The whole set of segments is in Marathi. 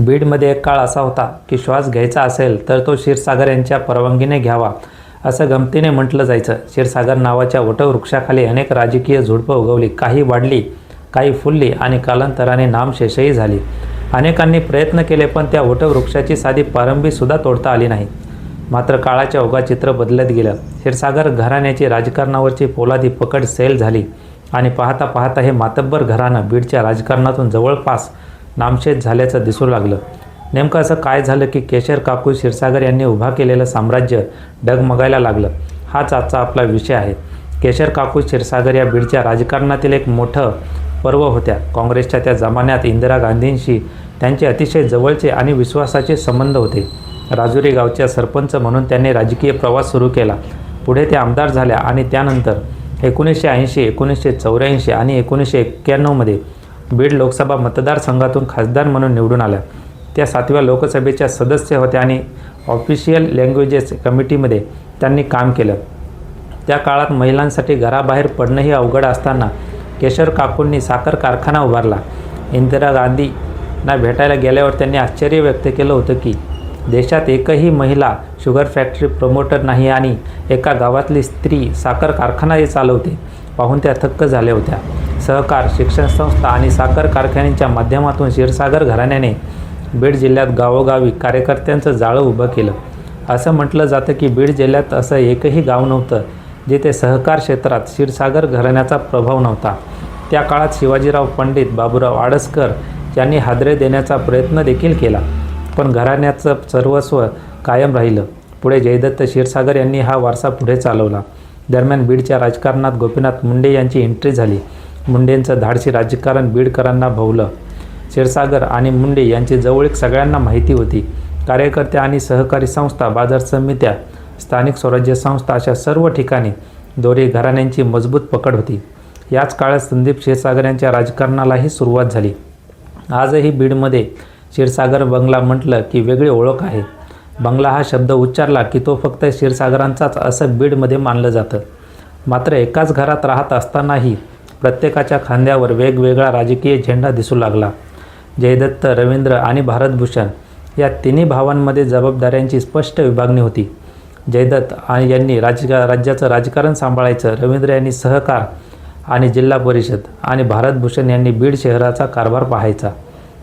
बीडमध्ये एक काळ असा होता की श्वास घ्यायचा असेल तर तो क्षीरसागर यांच्या परवानगीने घ्यावा असं गमतीने म्हटलं जायचं. क्षीरसागर नावाच्या वटवृक्षाखाली अनेक राजकीय झुडपं उगवली. काही वाढली काही फुलली आणि कालांतराने नामशेषही झाली. अनेकांनी प्रयत्न केले पण त्या वटवृक्षाची साधी पारंबीसुद्धा तोडता आली नाही. मात्र काळाच्या ओघा चित्र बदलत गेलं. क्षीरसागर घराण्याची राजकारणावरची पोलादी पकड सैल झाली आणि पाहता पाहता हे मातब्बर घराणं बीडच्या राजकारणातून जवळपास नामशेष झाल्याचं दिसू लागलं. नेमकं असं काय झालं की केशर काकू क्षीरसागर यांनी उभा केलेलं साम्राज्य डगमगायला लागलं? हाच आजचा आपला विषय आहे. केशर काकू क्षीरसागर या बीडच्या राजकारणातील एक मोठं पर्व होत्या. काँग्रेसच्या त्या जमान्यात इंदिरा गांधींशी त्यांचे अतिशय जवळचे आणि विश्वासाचे संबंध होते. राजुरी गावच्या सरपंच म्हणून त्यांनी राजकीय प्रवास सुरू केला. पुढे ते आमदार झाल्या आणि त्यानंतर एकोणीसशे ऐंशी एकोणीसशे चौऱ्याऐंशी आणि एकोणीसशे एक्क्याण्णवमध्ये बीड लोकसभा मतदारसंघातून खासदार म्हणून निवडून आल्या. त्या सातव्या लोकसभेच्या सदस्य होत्या आणि ऑफिशियल लँग्वेजेस कमिटीमध्ये त्यांनी काम केलं. त्या काळात महिलांसाठी घराबाहेर पडणंही अवघड असताना केशर काकूंनी साखर कारखाना उभारला. इंदिरा गांधींना भेटायला गेल्यावर त्यांनी आश्चर्य व्यक्त केलं होतं की देशात एकही महिला शुगर फॅक्टरी प्रमोटर नाही आणि एका गावातली स्त्री साखर कारखानाही चालवते पाहून त्या थक्क झाल्या होत्या. सहकार शिक्षण संस्था आणि साखर कारखान्यांच्या माध्यमातून क्षीरसागर घराण्याने बीड जिल्ह्यात गावोगावी कार्यकर्त्यांचं जाळं उभं केलं. असं म्हटलं जातं की बीड जिल्ह्यात असं एकही गाव नव्हतं जिथे सहकार क्षेत्रात क्षीरसागर घराण्याचा प्रभाव नव्हता. त्या काळात शिवाजीराव पंडित बाबूराव आडसकर यांनी हादरे देण्याचा प्रयत्न देखील केला पण घराण्याचं सर्वस्व कायम राहिलं. पुढे जयदत्त क्षीरसागर यांनी हा वारसा पुढे चालवला. दरम्यान बीडच्या राजकारणात गोपीनाथ मुंडे यांची एंट्री झाली. मुंडेंचं धाडसी राजकारण बीडकरांना भोवलं. क्षीरसागर आणि मुंडे यांची जवळीक सगळ्यांना माहिती होती. कार्यकर्ते आणि सहकारी संस्था बाजार समित्या स्थानिक स्वराज्य संस्था अशा सर्व ठिकाणी दोरी घराण्यांची मजबूत पकड होती. याच काळात संदीप क्षीरसागर यांच्या राजकारणालाही सुरुवात झाली. आजही बीडमध्ये क्षीरसागर बंगला म्हटलं की वेगळी ओळख आहे. बंगला हा शब्द उच्चारला की तो फक्त क्षीरसागरांचाच असं बीडमध्ये मानलं जातं. मात्र एकाच घरात राहत असतानाही प्रत्येकाच्या खांद्यावर वेगवेगळा राजकीय झेंडा दिसू लागला. जयदत्त रवींद्र आणि भारतभूषण या तिन्ही भावांमध्ये जबाबदाऱ्यांची स्पष्ट विभागणी होती. जयदत्त आणि यांनी राजका राज्याचं राजकारण सांभाळायचं रवींद्र यांनी सहकार आणि जिल्हा परिषद आणि भारतभूषण यांनी बीड शहराचा कारभार पाहायचा.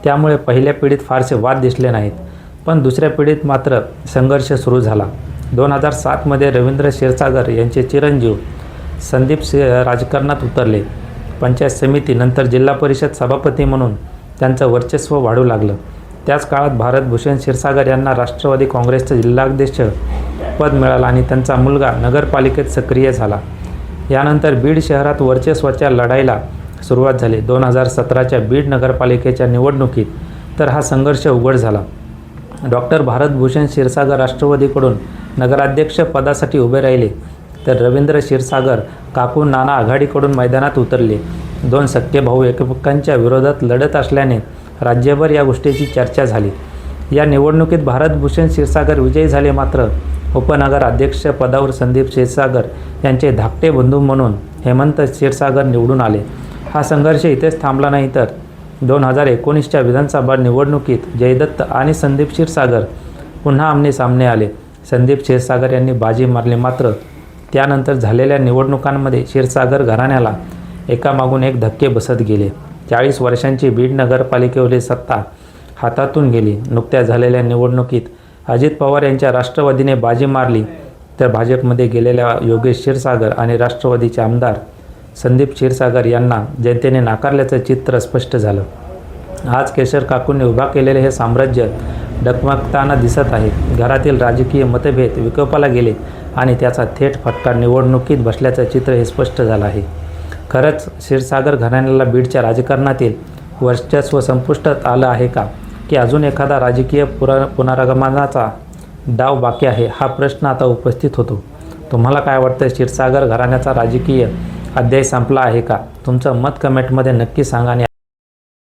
त्यामुळे पहिल्या पिढीत फारसे वाद दिसले नाहीत पण दुसऱ्या पिढीत मात्र संघर्ष सुरू झाला. दोन हजार सातमध्ये रवींद्र क्षीरसागर यांचे चिरंजीव संदीप से राजकारणात उतरले. पंचायत समिती नंतर जिल्हा परिषद सभापती म्हणून त्यांचं वर्चस्व वाढू लागलं. त्याच काळात भारतभूषण क्षीरसागर यांना राष्ट्रवादी काँग्रेसचं जिल्हाध्यक्ष पद मिळालं आणि त्यांचा मुलगा नगरपालिकेत सक्रिय झाला. यानंतर बीड शहरात वर्चस्वाच्या लढाईला सुरुवात झाली. दोन हजार सतराच्या बीड नगरपालिकेच्या निवडणुकीत तर हा संघर्ष उघड झाला. डॉक्टर भारतभूषण क्षीरसागर राष्ट्रवादीकडून नगराध्यक्ष पदासाठी उभे राहिले. तर रवींद्र क्षीरसागर काकू नाना आघाडीकडून मैदानात उतरले. दोन सख्खे भाऊ एकमेकांच्या विरोधात लढत असल्याने राज्यभर या गोष्टीची चर्चा झाली. या निवडणुकीत भारतभूषण क्षीरसागर विजयी झाले मात्र उपनगर अध्यक्ष पदावर संदीप क्षीरसागर यांचे धाकटे बंधू म्हणून हेमंत क्षीरसागर निवडून आले. हा संघर्ष इथेच थांबला नाही तर दोन हजार एकोणीसच्या विधानसभा निवडणुकीत जयदत्त आणि संदीप क्षीरसागर पुन्हा आमने सामने आले. संदीप क्षीरसागर यांनी बाजी मारली मात्र त्यानंतर झालेल्या निवडणुकांमध्ये क्षीरसागर घराण्याला एकामागून एक धक्के बसत गेले. चाळीस वर्षांची बीड नगरपालिकेवरील सत्ता हातातून गेली. नुकत्या झालेल्या निवडणुकीत अजित पवार यांच्या राष्ट्रवादीने बाजी मारली तर भाजपमध्ये गेलेल्या योगेश क्षीरसागर आणि राष्ट्रवादीचे आमदार संदीप क्षीरसागर यांना जनतेने नाकारल्याचं चित्र स्पष्ट झालं. आज केशर काकूंनी उभा केलेले हे साम्राज्य डकमकताना दिसत आहे. घरातील राजकीय मतभेद विकोपाला गेले आणि त्याचा थेट फटका निवडणुकीत बसल्याचं चित्र हे स्पष्ट झालं आहे. खरंच क्षीरसागर घराण्याला बीडच्या राजकारणातील वर्चस्व संपुष्टात आलं आहे का? की अजून एखादा राजकीय पुरा पुनरागमनाचा डाव बाकी आहे हा प्रश्न आता उपस्थित होतो. तुम्हाला काय वाटतं क्षीरसागर घराण्याचा राजकीय अध्याय संपला आहे का? तुमचं मत कमेंटमध्ये नक्की सांगा आणि